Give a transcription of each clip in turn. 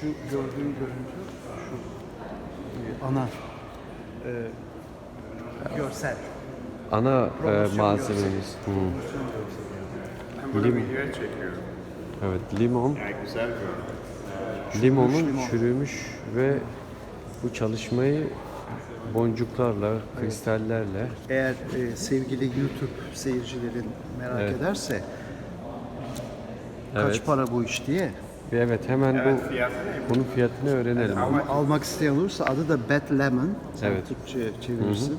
şu gördüğün görüntü şu e, ana e, görsel. Ana e, promosyon malzememiz. görseli. Hı. Promosyon görseli. Ben bunu Lim- videoya çekiyorum. Evet limon. Yani güzel görünüyor. Limonun limon. çürümüş ve bu çalışmayı boncuklarla, kristallerle Eğer e, sevgili YouTube seyircilerin merak Evet. ederse kaç Evet. para bu iş diye evet hemen Evet bu fiyatı bunun fiyatını öğrenelim. ama almak isteyen olursa adı da Bad Lemon. Sen Evet. Türkçe çevirirsin.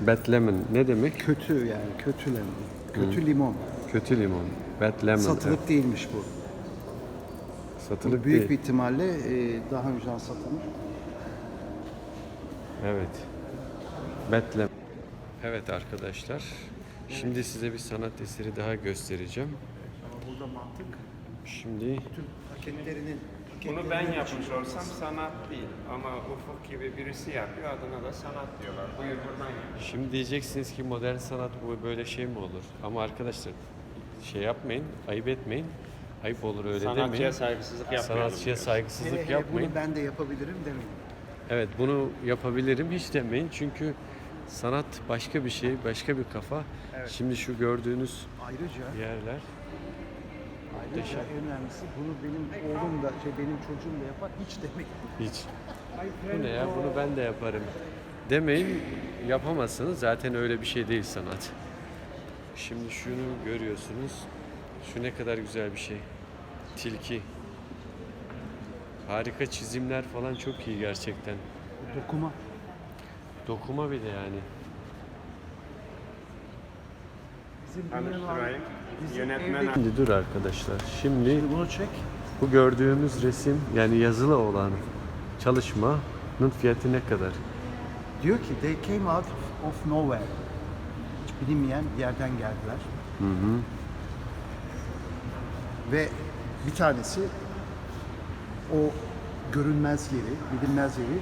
Bad lemon ne demek? Kötü yani kötü lemon. Kötü limon. Kötü limon. Bad lemon. Satılık evet. değilmiş bu. Satılık Büyük değil. bir ihtimalle e, daha önceden satılmış. Evet. Bad lemon. Evet arkadaşlar. Şimdi size bir sanat eseri daha göstereceğim. Burada mantık Şimdi tüm paketlerinin Bunu ben yapmış olsam sanat değil. Ama Ufuk gibi birisi yapıyor adına da sanat diyorlar. Buyur buradan yap. Şimdi diyeceksiniz ki modern sanat bu böyle şey mi olur? Ama arkadaşlar şey yapmayın, ayıp etmeyin. Ayıp olur öyle Sanatçıya demeyin. saygısızlık yapmayalım. Sanatçıya diyoruz. saygısızlık Hele hele yapmayın. bunu ben de yapabilirim demeyin. Evet bunu yapabilirim hiç demeyin. Çünkü sanat başka bir şey, başka bir kafa. Evet. Şimdi şu gördüğünüz Ayrıca yerler ayrıca en önemlisi bunu benim oğlum da şey benim çocuğum da yapar hiç demek. hiç. Bu ne ya bunu ben de yaparım. Demeyin yapamazsınız zaten öyle bir şey değil sanat. Şimdi şunu görüyorsunuz. Şu ne kadar güzel bir şey. Tilki. Harika çizimler falan çok iyi gerçekten. Dokuma. Dokuma bir de yani. Tanıştırayım. Yönetmen Şimdi dur arkadaşlar. Şimdi Şimdi bunu çek. bu gördüğümüz resim yani yazılı olan çalışmanın fiyatı ne kadar? Diyor ki they came out of nowhere. Hiç bilinmeyen bir yerden geldiler. Hı hı. Ve bir tanesi o görünmez yeri, bilinmez yeri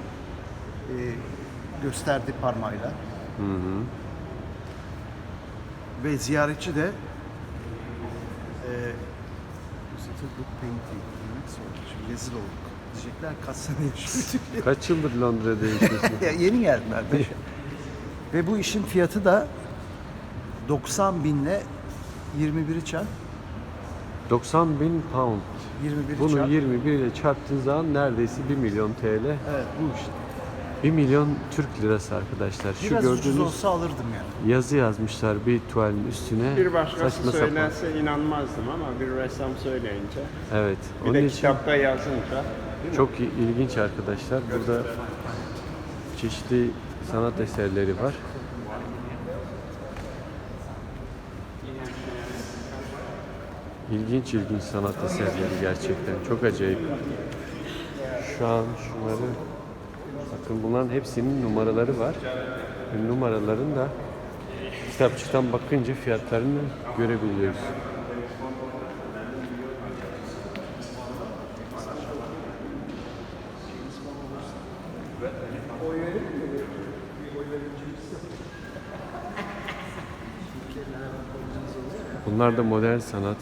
e, gösterdi parmağıyla. Hı hı. Ve ziyaretçi de e. Şimdi rezil olduk. Diyecekler kaç sene yaşadık. Kaç yıldır Londra'da yaşıyorsun? Ya yeni geldiler de. Ve bu işin fiyatı da 90 binle 21'i çarp. 90 bin pound. 21'i Bunu çarp. 21 ile çarptığın zaman neredeyse 1 milyon TL. Evet bu işte. 1 milyon Türk lirası arkadaşlar. Şu Biraz ucuz gördüğünüz olsa alırdım yani. yazı yazmışlar bir tuvalin üstüne. Bir başkası Saçma sapan. inanmazdım ama bir ressam söyleyince. Evet. Bir Onun de için kitapta yazınca. çok i- ilginç arkadaşlar. Burada çeşitli sanat eserleri var. İlginç ilginç sanat eserleri gerçekten. Çok acayip. Şu an şunları bakın bunların hepsinin numaraları var. Ve numaraların da kitapçıktan bakınca fiyatlarını görebiliyoruz. Bunlar da modern sanat.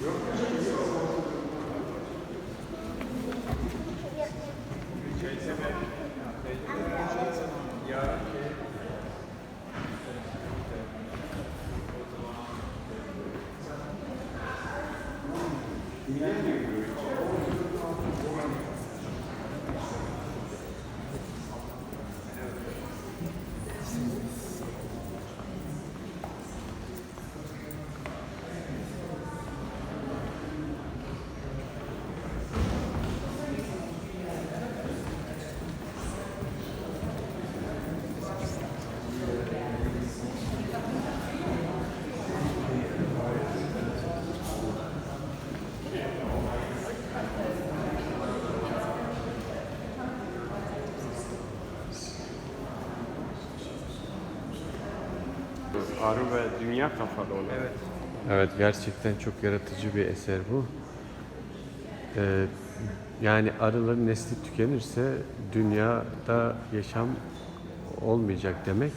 Yeah. Arı ve dünya kafalı olan. Evet. Evet gerçekten çok yaratıcı bir eser bu. Ee, yani arıların nesli tükenirse dünyada yaşam olmayacak demek.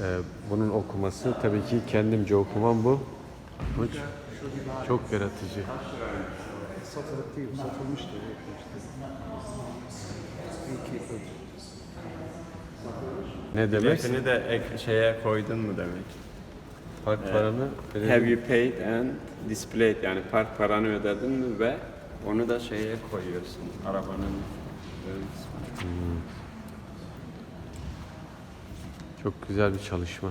Ee, bunun okuması tabii ki kendimce okumam bu. Bu çok yaratıcı. Satılık değil. İyi ki Ne demek? Biletini de ek, şeye koydun mu demek? Park paranı verelim. Have you paid and displayed yani park paranı ödedin mi ve onu da şeye koyuyorsun arabanın ön kısmına. Çok güzel bir çalışma.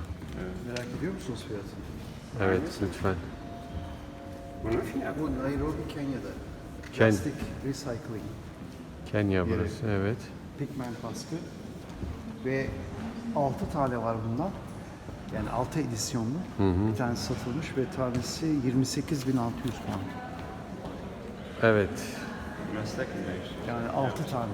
Merak ediyor musunuz fiyatını? Evet lütfen. Bunun fiyatı. Bu Nairobi, Kenya'da. Ken- Plastik recycling. Kenya burası evet. Pigment baskı. Ve 6 tane var bundan. Yani 6 edisyonlu. Bir tanesi satılmış ve tanesi 28.600 pound. Evet. Meslek mi? Yani 6 tane.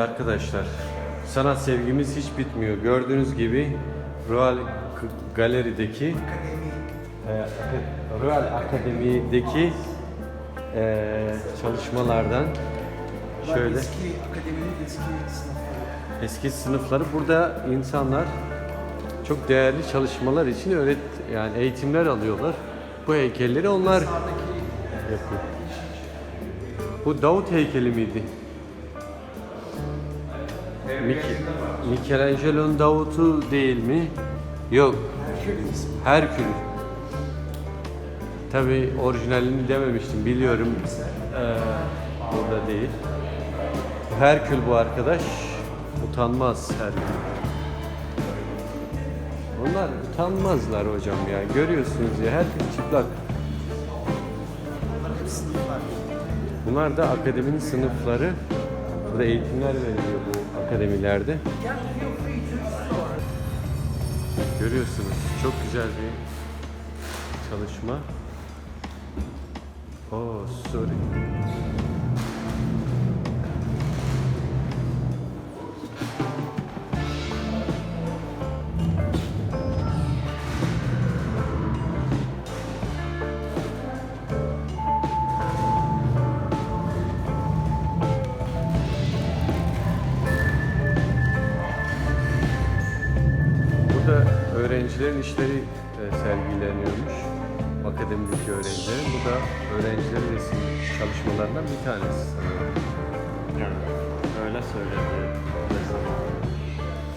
Arkadaşlar, sanat sevgimiz hiç bitmiyor. Gördüğünüz gibi Royal Galeri'deki e, Royal Akademi'deki e, çalışmalardan şöyle Eski akademinin eski sınıfları. eski sınıfları burada insanlar çok değerli çalışmalar için öğret yani eğitimler alıyorlar. Bu heykelleri onlar yapıyor. Bu Davut heykeli miydi? Mik- Michelangelo'nun Davut'u değil mi? Yok. Herkül. Tabi orijinalini dememiştim biliyorum. Ee, burada değil. Herkül bu arkadaş. Utanmaz Herkül. Onlar utanmazlar hocam ya. Görüyorsunuz ya herkes çıplak. Bunlar da akademinin sınıfları. Burada eğitimler veriliyor bu akademilerde. Görüyorsunuz çok güzel bir çalışma. Oh sorry. Öğrencilerin işleri e, sergileniyormuş. Akademideki öğrencilerin. Bu da öğrencilerin resim çalışmalarından bir tanesi. Evet. Öyle söyledi. Mesela.